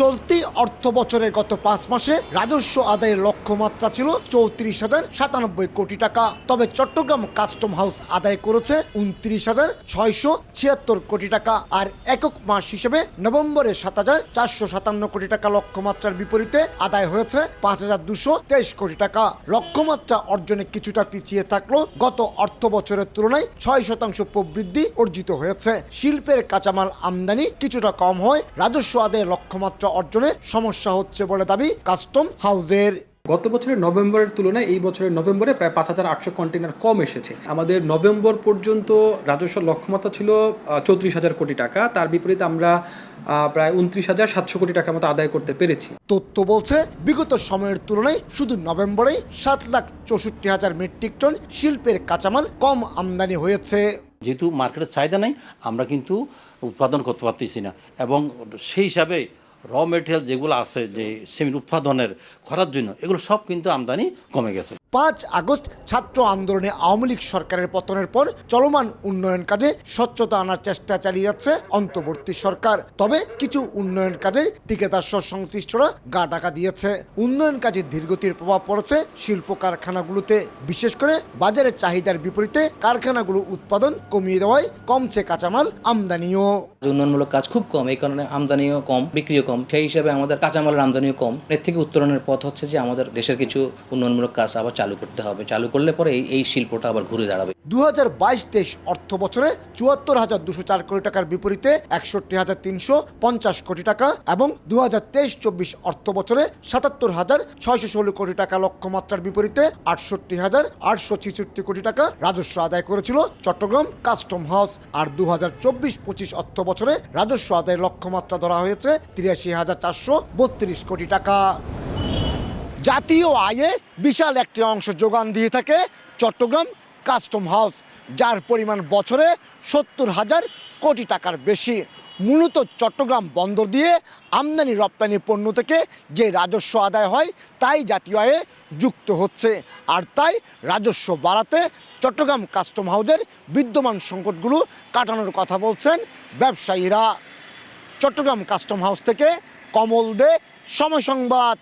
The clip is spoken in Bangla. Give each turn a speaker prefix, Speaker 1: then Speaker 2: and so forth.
Speaker 1: চলতি অর্থ বছরের গত পাঁচ মাসে রাজস্ব আদায়ের লক্ষ্যমাত্রা ছিল চৌত্রিশ হাজার সাতানব্বই কোটি টাকা। তবে চট্টগ্রাম কাস্টম হাউস আদায় করেছে উনত্রিশ হাজার ছয়শো ছিয়াত্তর কোটি টাকা আর একক মাস হিসেবে নভেম্বরে সাত হাজার চারশো সাতান্ন কোটি টাকা লক্ষ্যমাত্রার বিপরীতে আদায় হয়েছে পাঁচ হাজার দুশো তেইশ কোটি টাকা। লক্ষ্যমাত্রা অর্জনে কিছুটা পিছিয়ে থাকল গত অর্থ বছরের তুলনায় ছয় শতাংশ প্রবৃদ্ধি অর্জিত হয়েছে। শিল্পের কাঁচামাল আমদানি কিছুটা কম হয় রাজস্ব আদায়ের লক্ষ্যমাত্রা অর্জনে সমস্যা হচ্ছে বলে দাবি কাস্টম হাউসের
Speaker 2: গত বছরের নভেম্বরের তুলনায় এই বছরের নভেম্বরে প্রায় পাঁচ হাজার আটশো কন্টেনার কম এসেছে। আমাদের নভেম্বর পর্যন্ত রাজস্ব লক্ষ্যমাত্রা ছিল চৌত্রিশ হাজার কোটি টাকা। তার বিপরীতে আমরা প্রায় উনত্রিশ হাজার সাতশো কোটি টাকার মতো আদায় করতে পেরেছি।
Speaker 1: তথ্য বলছে বিগত সময়ের তুলনায় শুধু নভেম্বরেই সাত লাখ চৌষট্টি হাজার মেট্রিক টন শিল্পের কাঁচামাল কম আমদানি হয়েছে।
Speaker 3: যেহেতু মার্কেটের চাহিদা নেই আমরা কিন্তু উৎপাদন করতে পারতেছি না। এবং সেই হিসাবে র মেটেরিয়াল যেগুলো আছে, যে সেমির উৎপাদনের করার জন্য, এগুলো সব কিন্তু আমদানি কমে গেছে।
Speaker 1: পাঁচ আগস্ট ছাত্র আন্দোলনে আওয়ামী লীগ সরকারের পতনের পর চলমান উন্নয়ন কাজে স্বচ্ছতা আনার চেষ্টা চালিয়ে যাচ্ছে অন্তর্বর্তী সরকার। তবে কিছু উন্নয়ন কাজের ঠিকাদার সহ সংশ্লিষ্টরা গা টাকা দিয়েছে। উন্নয়ন কাজে ধীরগতির প্রভাব পড়েছে শিল্প কারখানাগুলোতে। বিশেষ করে বাজারের চাহিদার বিপরীতে কারখানাগুলো উৎপাদন কমিয়ে দেওয়ায় কমছে কাঁচামাল আমদানিও।
Speaker 4: উন্নয়নমূলক কাজ খুব কম, এই কারণে আমদানিও কম, বিক্রিও কম। সেই হিসাবে আমাদের কাঁচামালের আমদানিও কম। এর থেকে উত্তরণের পথ হচ্ছে যে আমাদের দেশের কিছু উন্নয়নমূলক কাজ আবার চালু করতে হবে। চালু করলে পরে এই শিল্পটা আবার ঘুরে দাঁড়াবে।
Speaker 1: দু হাজার বাইশ তেইশ অর্থ বছরে চুয়াত্তর হাজার দুশো চার কোটি টাকার বিপরীতে একষট্টি হাজার তিনশো পঞ্চাশ কোটি টাকা এবং দু হাজার তেইশ চব্বিশ অর্থ বছরে সাতাত্তর হাজার ছয়শো ষোলো কোটি টাকা লক্ষ্যমাত্রার বিপরীতে আটষট্টি হাজার আটশো ছেষট্টি কোটি টাকা রাজস্ব আদায় করেছিল চট্টগ্রাম কাস্টম হাউস। আর দু হাজার চব্বিশ পঁচিশ অর্থ বছরে রাজস্ব আদায়ের লক্ষ্যমাত্রা ধরা হয়েছে তিরাশি হাজার চারশো বত্রিশ কোটি টাকা। জাতীয় আয়ে বিশাল একটি অংশ যোগান দিয়ে থাকে চট্টগ্রাম কাস্টম হাউস, যার পরিমাণ বছরে সত্তর হাজার কোটি টাকার বেশি। মূলত চট্টগ্রাম বন্দর দিয়ে আমদানি রপ্তানি পণ্য থেকে যে রাজস্ব আদায় হয়, তাই জাতীয় আয়ে যুক্ত হচ্ছে। আর তাই রাজস্ব বাড়াতে চট্টগ্রাম কাস্টম হাউসের বিদ্যমান সংকটগুলো কাটানোর কথা বলছেন ব্যবসায়ীরা। চট্টগ্রাম কাস্টম হাউস থেকে কমল দে, সময় সংবাদ।